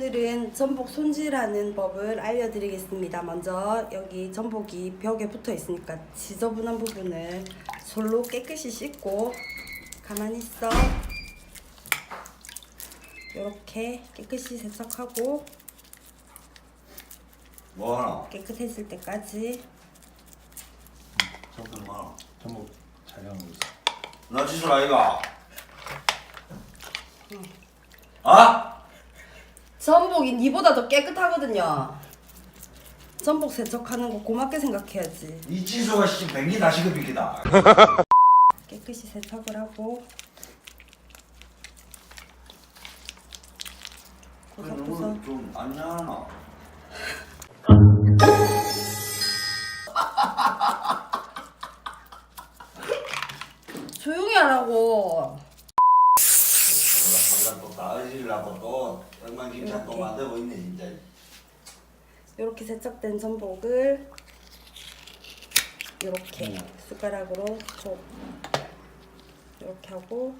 오늘은 전복 손질하는 법을 알려드리겠습니다. 먼저 여기 전복이 벽에 붙어 있으니까 지저분한 부분을 솔로 깨끗이 씻고 가만히 있어. 이렇게 깨끗이 세척하고 뭐하나? 깨끗해질 때까지 전부 많아. 전복 촬영하고 있어. 나 지술 아이가? 아? 전복이 니보다 더 깨끗하거든요. 전복 세척하는 거 고맙게 생각해야지. 이 지수가 씨 백기 다시급이기다. 깨끗이 세척을 하고 구석구석 좀 안녕하나? 조용히 하라고. 내가 또 나으시려고 또 엉망진창 또 만들고 있네 진짜. 이렇게 세척된 전복을 이렇게 숟가락으로 줘. 이렇게 하고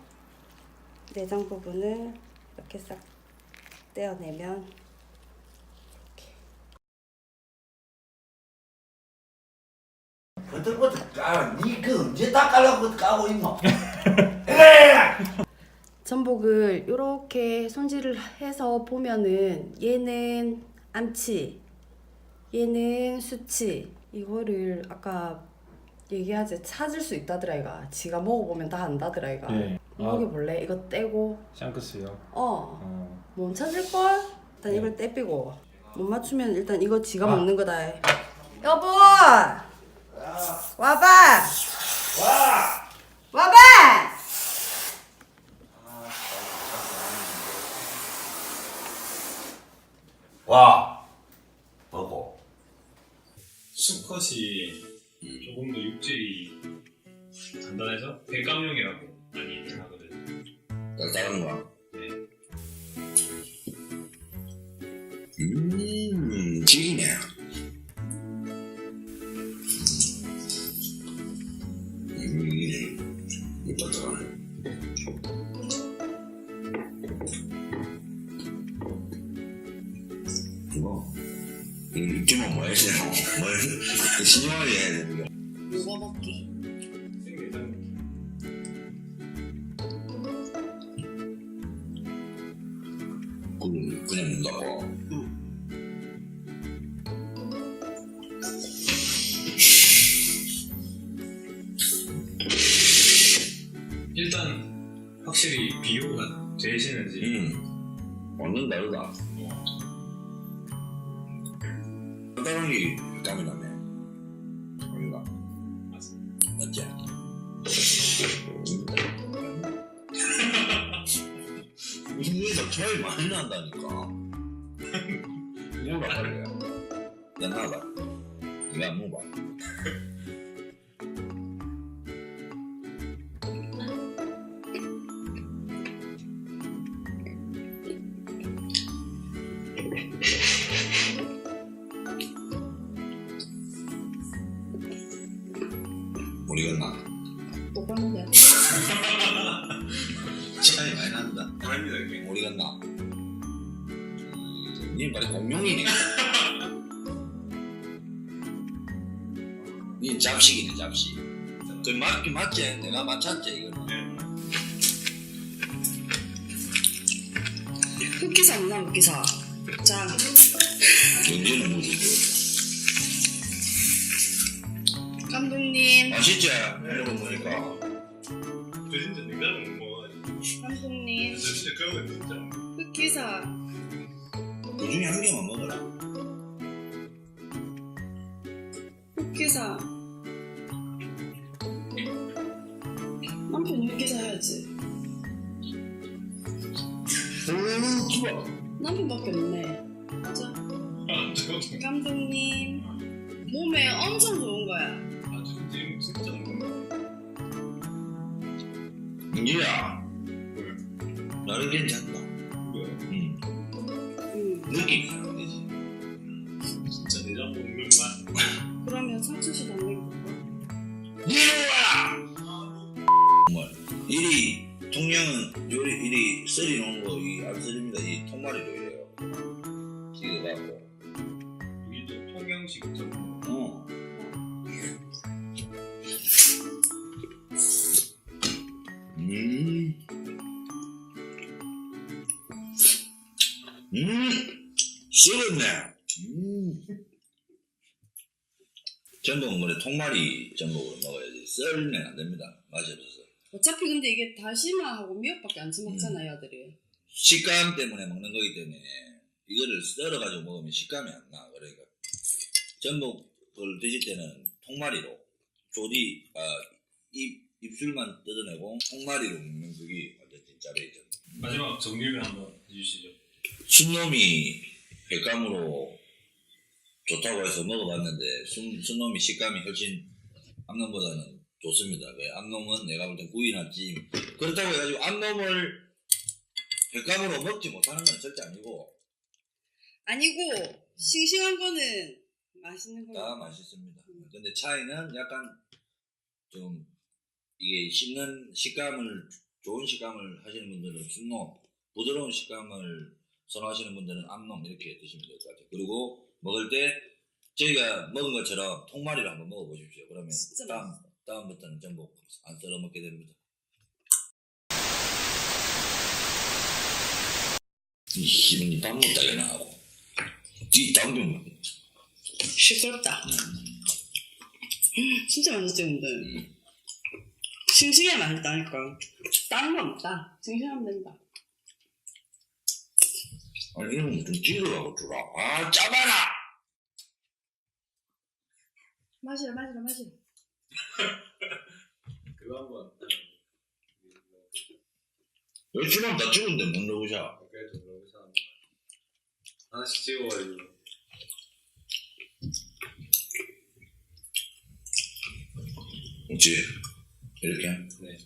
내장 부분을 이렇게 싹 떼어내면 이렇게 버떡버떡 까. 니그 언제 닦으려고 까고 있노? 그래! 전복을 이렇게 손질을 해서 보면은 얘는 암치, 얘는 수치 이거를 아까 얘기하지 찾을 수 있다더라 이가 지가 먹어보면 다 안다더라 이가 네. 아. 먹여볼래? 이거 떼고 샹크스요. 어 어. 못 찾을 걸? 일단 이걸 떼삐고 못 맞추면 일단 이거 지가 먹는 거다 여보 와봐 와! 와봐 와! 먹고. 수컷이 조금 더 육질이 단단해서 대감용이라고 많이 하거든. 딱딱한 거. 네. 이 육즙은 뭐 해야 되나? 뭐, 신중하게 해야 되는 거. 이거 먹기 그럼 그냥 먹는다고. 일단 확실히 비교가 되시는지 음, 완전 다르다. 딱 우리에서 차이 많이 난다니까. 뭐라 그래? 야, 나가. 안먹 차이 많이 난다. 아닙니다 이게. 모르겠나? 니 말이 공룡이네. 니 잡식이네 잡식. 그 맞긴 맞지? 내가 맞췄지 이거는. 흑기사 없나 흑기사 자 경제는 뭐지? 감독님 맛있지? 먹어보니까. 저 진짜 냉장고 못 먹어가지고. 감독님 저 진짜 그런 거 진짜. 흑 기사 그 중에 한 개만 먹어라. 흑 기사 남편 흑 기사 해야지 오, 좋아. 남편밖에 없네 맞아 아 저거 감독님 몸에 엄청 좋은 거야 아주 지금 진짜 거. 나는 괜찮다. 뭐야? 응. 응 느낌이 다르지. 진짜 내장 먹는 맛. 그러면 상추씨 담는 거 이리와! 정말 이리 통영은 요리 이리 썰이 놓은 거이안 썰입니다. 이 통마리로 이래 음. 썩었네. 음. 전복은 그래 통마리 전복으로 먹어야지 썰면 안 됩니다. 맛이 없어서. 어차피 근데 이게 다시마하고 미역밖에 안 처먹잖아요, 아들이. 식감 때문에 먹는 거기 때문에 이거를 썰어가지고 먹으면 식감이 안 나. 그러니까 전복을 드실 때는 통마리로 조리 아, 입 입술만 뜯어내고 통마리로 먹는 그게 완전 진짜배죠. 마지막 정리를 한번 해주시죠. 순놈이 횟감으로 좋다고 해서 먹어봤는데 순, 순놈이 식감이 훨씬 암놈보다는 좋습니다. 왜 암놈은 내가 볼 땐 구이나 찜 그렇다고 해가지고 암놈을 횟감으로 먹지 못하는 건 절대 아니고 아니고, 싱싱한 거는 맛있는 거. 다 맛있습니다. 근데 차이는 약간 좀 이게 씹는 식감을 좋은 식감을 하시는 분들은 순놈, 부드러운 식감을 선호하시는 분들은 암놈 이렇게 드시면 될 것 같아요. 그리고 먹을 때 저희가 먹은 것처럼 통마리를 한번 먹어보십시오. 그러면 다음 다음부터는 전복 안 썰어 먹게 됩니다. 이 기분이 땀 먹다가 나고 이 땀좀 시끄럽다. 진짜 맛있지, 근데. 싱싱해 맛있다니까. 건 없다. 싱싱하면 된다. 아니 이런 거좀 찌르라고 주라. 아 짜봐라. 마시라, 마시라, 마시라. 그거 한 번 열심히 다 찍은데 못 넣으셔. 그래도 이상 하나씩 찍어가지고 그렇지. 이렇게. 네.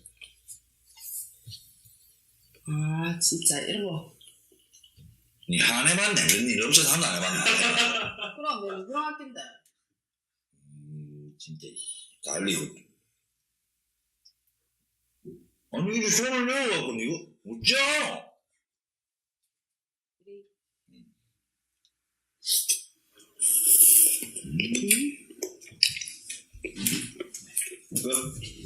아, 진짜, 이런 거. 니한 해봤네. 니 없어서 하나 안 해봤나? 그럼 내가 누구랑 할 텐데. 음 진짜 달리고. 아니 이게 손을 내어갖고 이거? 음. 끝.